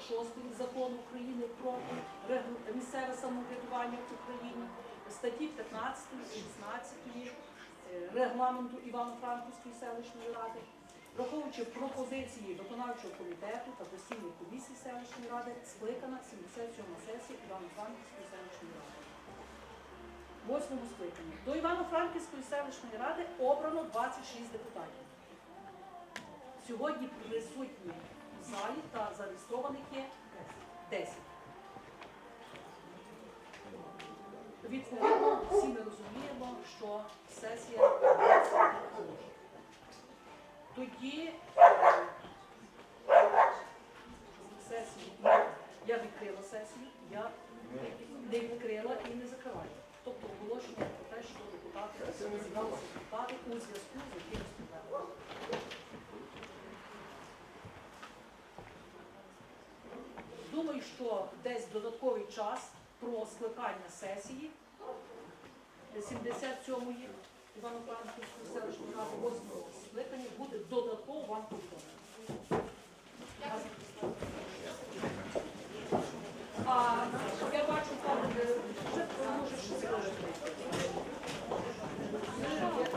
46 закону України про місцеве самоврядування в Україні, статті 15, 16 е, регламенту Івано-Франківської селищної ради, враховуючи пропозиції виконавчого комітету та постійної комісії селищної ради, скликана 77 сесія Івано-Франківської селищної ради. Восьмому скликанні. До Івано-Франківської селищної ради обрано 26 депутатів. Сьогодні присутні зареєстрованих є 10. Відповідно, всі ми розуміємо, що сесія. Тоді сесію я, відкрила сесію, я не відкрила і не закриваю. Тобто оголошення про те, що депутати зібралися депутати у зв'язку з якимось що десь додатковий час про скликання сесії 77-ї Івано-Франківської селищної ради 8 скликання